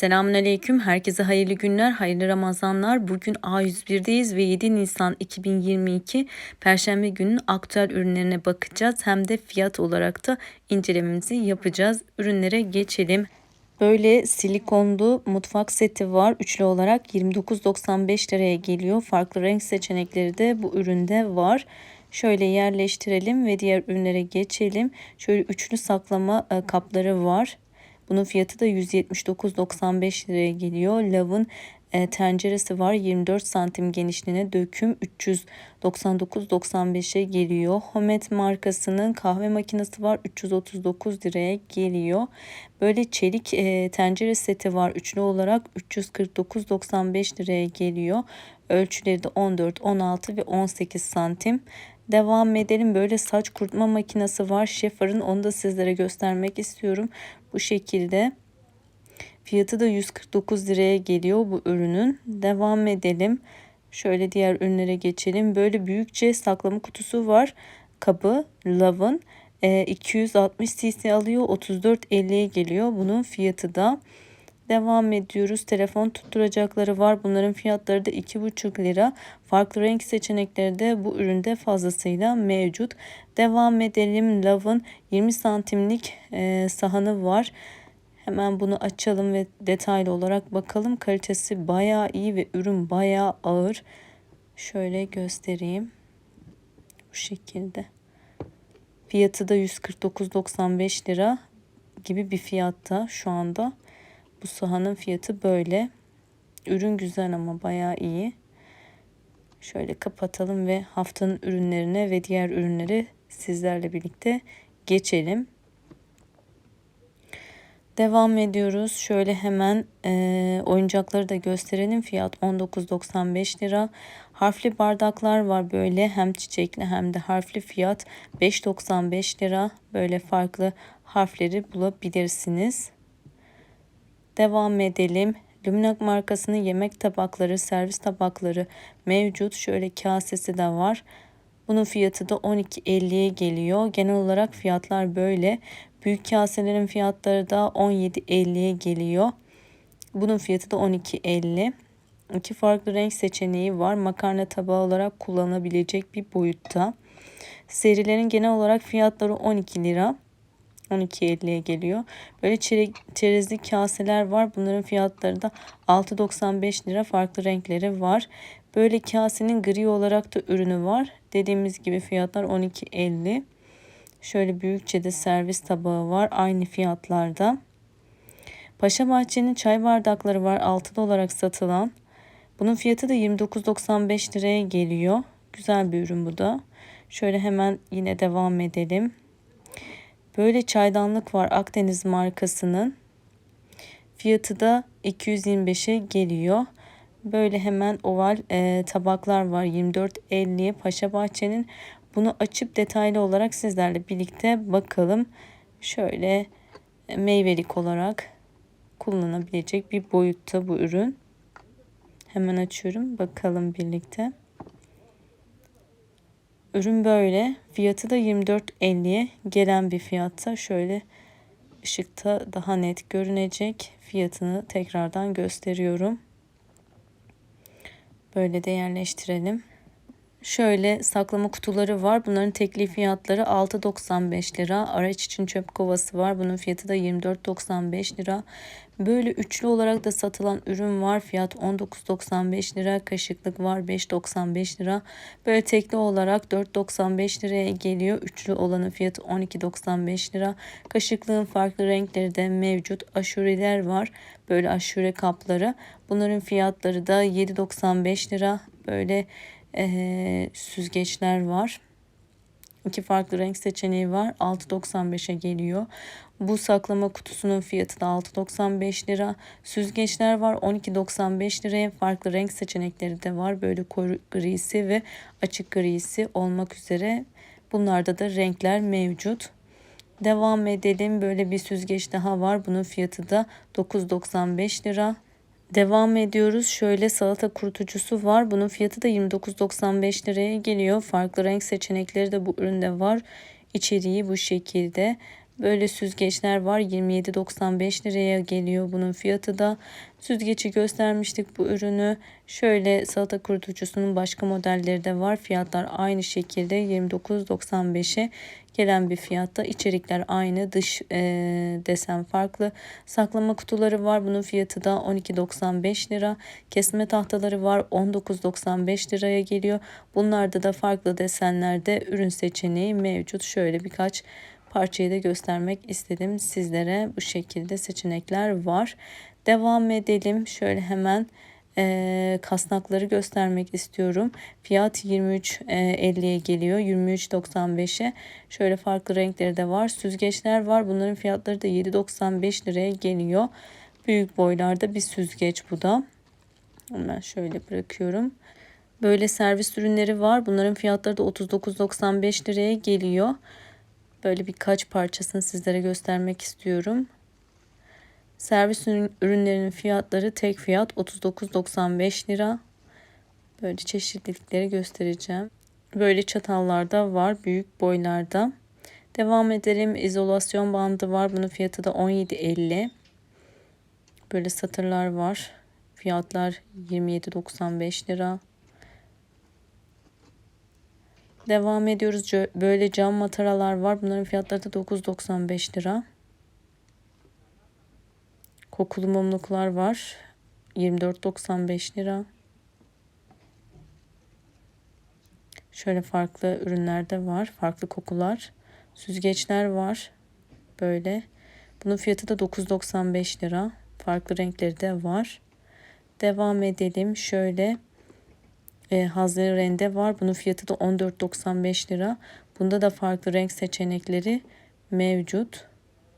Selamünaleyküm. Herkese hayırlı günler, hayırlı Ramazanlar. Bugün A101'deyiz ve 7 Nisan 2022 Perşembe günün aktüel ürünlerine bakacağız. Hem de fiyat olarak da incelememizi yapacağız. Ürünlere geçelim. Böyle silikonlu mutfak seti var. Üçlü olarak 29.95 liraya geliyor. Farklı renk seçenekleri de bu üründe var. Şöyle yerleştirelim ve diğer ürünlere geçelim. Şöyle üçlü saklama e, kapları var. Bunun fiyatı da 179.95 liraya geliyor. Lav'ın e, tenceresi var 24 santim genişliğine döküm 399.95'e geliyor. Homet markasının kahve makinesi var 339 liraya geliyor. Böyle çelik e, tencere seti var üçlü olarak 349.95 liraya geliyor. Ölçüleri de 14, 16 ve 18 santim. Devam edelim. Böyle saç kurutma makinesi var. Şefar'ın onu da sizlere göstermek istiyorum. Bu şekilde. Fiyatı da 149 liraya geliyor bu ürünün. Devam edelim. Şöyle diğer ürünlere geçelim. Böyle büyükçe saklama kutusu var. Kabı Love'ın. 260 cc alıyor. 34.50'ye geliyor. Bunun fiyatı da Devam ediyoruz. Telefon tutturacakları var. Bunların fiyatları da 2,5 lira. Farklı renk seçenekleri de bu üründe fazlasıyla mevcut. Devam edelim. Love'ın 20 santimlik e, sahanı var. Hemen bunu açalım ve detaylı olarak bakalım. Kalitesi bayağı iyi ve ürün bayağı ağır. Şöyle göstereyim. Bu şekilde. Fiyatı da 149.95 lira gibi bir fiyatta şu anda. Bu sahanın fiyatı böyle. Ürün güzel ama bayağı iyi. Şöyle kapatalım ve haftanın ürünlerine ve diğer ürünleri sizlerle birlikte geçelim. Devam ediyoruz. Şöyle hemen e, oyuncakları da gösterelim. Fiyat 19.95 lira. Harfli bardaklar var böyle hem çiçekli hem de harfli fiyat 5.95 lira. Böyle farklı harfleri bulabilirsiniz. Devam edelim. Luminak markasının yemek tabakları, servis tabakları mevcut. Şöyle kasesi de var. Bunun fiyatı da 12.50'ye geliyor. Genel olarak fiyatlar böyle. Büyük kaselerin fiyatları da 17.50'ye geliyor. Bunun fiyatı da 12.50. İki farklı renk seçeneği var. Makarna tabağı olarak kullanılabilecek bir boyutta. Serilerin genel olarak fiyatları 12 lira. 12.50'ye geliyor. Böyle çerezli kaseler var. Bunların fiyatları da 6.95 lira. Farklı renkleri var. Böyle kasenin gri olarak da ürünü var. Dediğimiz gibi fiyatlar 12.50. Şöyle büyükçe de servis tabağı var. Aynı fiyatlarda. Paşa Bahçe'nin çay bardakları var. Altılı olarak satılan. Bunun fiyatı da 29.95 liraya geliyor. Güzel bir ürün bu da. Şöyle hemen yine devam edelim. Böyle çaydanlık var Akdeniz markasının. Fiyatı da 225'e geliyor. Böyle hemen oval e, tabaklar var 24.50'ye Paşa Bahçe'nin. Bunu açıp detaylı olarak sizlerle birlikte bakalım. Şöyle e, meyvelik olarak kullanabilecek bir boyutta bu ürün. Hemen açıyorum. Bakalım birlikte. Ürün böyle. Fiyatı da 24.50'ye gelen bir fiyatta. Şöyle ışıkta daha net görünecek. Fiyatını tekrardan gösteriyorum. Böyle de yerleştirelim. Şöyle saklama kutuları var. Bunların tekli fiyatları 6.95 lira. Araç için çöp kovası var. Bunun fiyatı da 24.95 lira. Böyle üçlü olarak da satılan ürün var. Fiyat 19.95 lira. Kaşıklık var 5.95 lira. Böyle tekli olarak 4.95 liraya geliyor. Üçlü olanın fiyatı 12.95 lira. Kaşıklığın farklı renkleri de mevcut. Aşureler var. Böyle aşure kapları. Bunların fiyatları da 7.95 lira. Böyle e, süzgeçler var. İki farklı renk seçeneği var. 6.95'e geliyor. Bu saklama kutusunun fiyatı da 6.95 lira. Süzgeçler var 12.95 liraya. Farklı renk seçenekleri de var. Böyle koyu grisi ve açık grisi olmak üzere. Bunlarda da renkler mevcut. Devam edelim. Böyle bir süzgeç daha var. Bunun fiyatı da 9.95 lira. Devam ediyoruz. Şöyle salata kurutucusu var. Bunun fiyatı da 29.95 liraya geliyor. Farklı renk seçenekleri de bu üründe var. İçeriği bu şekilde. Böyle süzgeçler var 27.95 liraya geliyor bunun fiyatı da. Süzgeci göstermiştik bu ürünü. Şöyle salata kurutucusunun başka modelleri de var. Fiyatlar aynı şekilde 29.95'e gelen bir fiyatta. İçerikler aynı. Dış e, desen farklı. Saklama kutuları var. Bunun fiyatı da 12.95 lira. Kesme tahtaları var. 19.95 liraya geliyor. Bunlarda da farklı desenlerde ürün seçeneği mevcut. Şöyle birkaç parçayı da göstermek istedim sizlere. Bu şekilde seçenekler var. Devam edelim. Şöyle hemen e, kasnakları göstermek istiyorum. Fiyat 23.50'ye geliyor. 23.95'e. Şöyle farklı renkleri de var. Süzgeçler var. Bunların fiyatları da 7.95 liraya geliyor. Büyük boylarda bir süzgeç bu da. Hemen şöyle bırakıyorum. Böyle servis ürünleri var. Bunların fiyatları da 39.95 liraya geliyor. Böyle birkaç parçasını sizlere göstermek istiyorum. Servis ürünlerinin fiyatları tek fiyat 39.95 lira. Böyle çeşitlilikleri göstereceğim. Böyle çatallar da var büyük boylarda. Devam edelim. İzolasyon bandı var. Bunun fiyatı da 17.50. Böyle satırlar var. Fiyatlar 27.95 lira. Devam ediyoruz. Böyle cam mataralar var. Bunların fiyatları da 9.95 lira. Kokulu mumluklar var. 24.95 lira. Şöyle farklı ürünler de var. Farklı kokular. Süzgeçler var. Böyle. Bunun fiyatı da 9.95 lira. Farklı renkleri de var. Devam edelim. Şöyle e, hazne rende var. Bunun fiyatı da 14.95 lira. Bunda da farklı renk seçenekleri mevcut.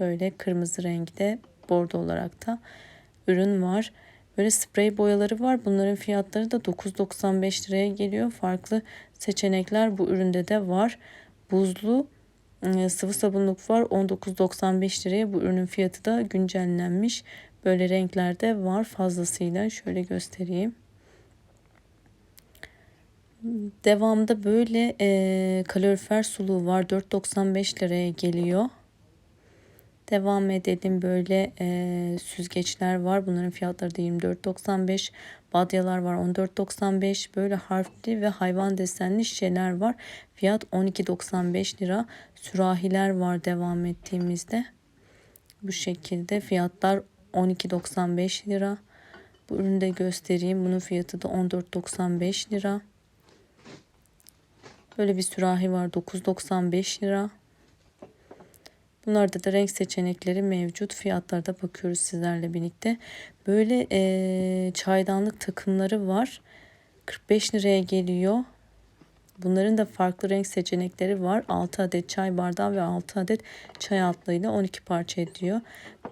Böyle kırmızı renkte bordo olarak da ürün var. Böyle sprey boyaları var. Bunların fiyatları da 9.95 liraya geliyor. Farklı seçenekler bu üründe de var. Buzlu e, sıvı sabunluk var. 19.95 liraya. Bu ürünün fiyatı da güncellenmiş. Böyle renklerde var fazlasıyla. Şöyle göstereyim. Devamda böyle e, kalorifer suluğu var. 4.95 liraya geliyor. Devam edelim böyle e, süzgeçler var. Bunların fiyatları da 24.95. Badyalar var 14.95. Böyle harfli ve hayvan desenli şişeler var. Fiyat 12.95 lira. Sürahiler var devam ettiğimizde. Bu şekilde fiyatlar 12.95 lira. Bu ürünü de göstereyim. Bunun fiyatı da 14.95 lira. Böyle bir sürahi var 9.95 lira. Bunlarda da renk seçenekleri mevcut. Fiyatlarda bakıyoruz sizlerle birlikte. Böyle e, çaydanlık takımları var. 45 liraya geliyor. Bunların da farklı renk seçenekleri var. 6 adet çay bardağı ve 6 adet çay altlığıyla 12 parça ediyor.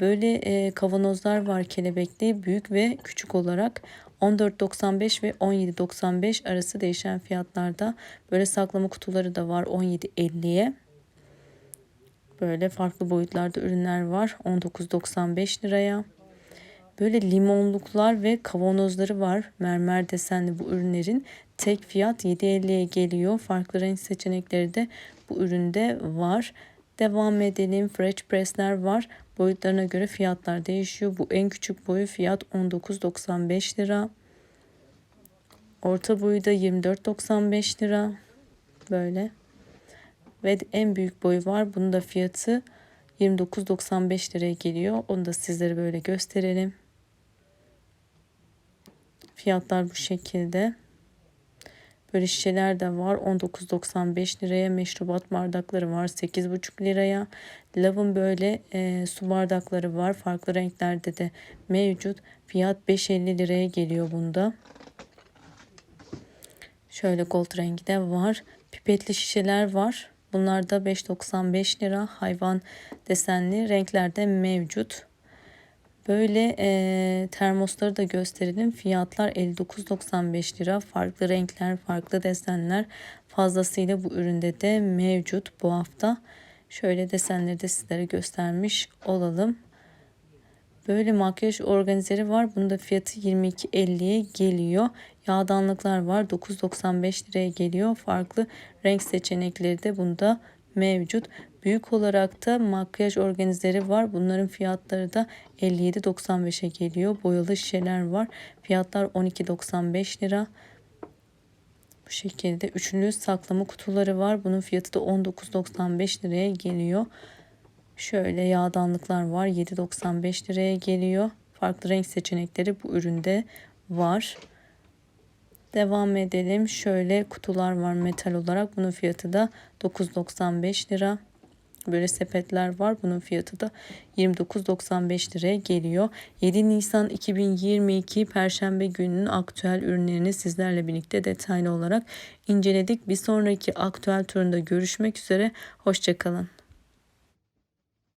Böyle e, kavanozlar var kelebekli büyük ve küçük olarak 14.95 ve 17.95 arası değişen fiyatlarda. Böyle saklama kutuları da var 17.50'ye. Böyle farklı boyutlarda ürünler var 19.95 liraya. Böyle limonluklar ve kavanozları var. Mermer desenli bu ürünlerin. Tek fiyat 7.50'ye geliyor. Farklı renk seçenekleri de bu üründe var. Devam edelim. French press'ler var. Boyutlarına göre fiyatlar değişiyor. Bu en küçük boyu fiyat 19.95 lira. Orta boyu da 24.95 lira. Böyle. Ve en büyük boyu var. Bunun da fiyatı 29.95 liraya geliyor. Onu da sizlere böyle gösterelim. Fiyatlar bu şekilde. Böyle şişeler de var. 19.95 liraya. Meşrubat bardakları var. 8.5 liraya. Lavın böyle e, su bardakları var. Farklı renklerde de mevcut. Fiyat 5.50 liraya geliyor bunda. Şöyle gold rengi de var. Pipetli şişeler var. Bunlar da 5.95 lira. Hayvan desenli renklerde mevcut. Böyle e, termosları da gösterelim. Fiyatlar 59.95 lira. Farklı renkler, farklı desenler fazlasıyla bu üründe de mevcut bu hafta. Şöyle desenleri de sizlere göstermiş olalım. Böyle makyaj organizeri var. Bunun da fiyatı 22.50'ye geliyor. Yağdanlıklar var. 9.95 liraya geliyor. Farklı renk seçenekleri de bunda mevcut. Büyük olarak da makyaj organizleri var. Bunların fiyatları da 57.95'e geliyor. Boyalı şişeler var. Fiyatlar 12.95 lira. Bu şekilde üçlü saklama kutuları var. Bunun fiyatı da 19.95 liraya geliyor. Şöyle yağdanlıklar var. 7.95 liraya geliyor. Farklı renk seçenekleri bu üründe var. Devam edelim. Şöyle kutular var metal olarak. Bunun fiyatı da 9.95 lira. Böyle sepetler var. Bunun fiyatı da 29.95 liraya geliyor. 7 Nisan 2022 Perşembe gününün aktüel ürünlerini sizlerle birlikte detaylı olarak inceledik. Bir sonraki aktüel turunda görüşmek üzere. Hoşçakalın.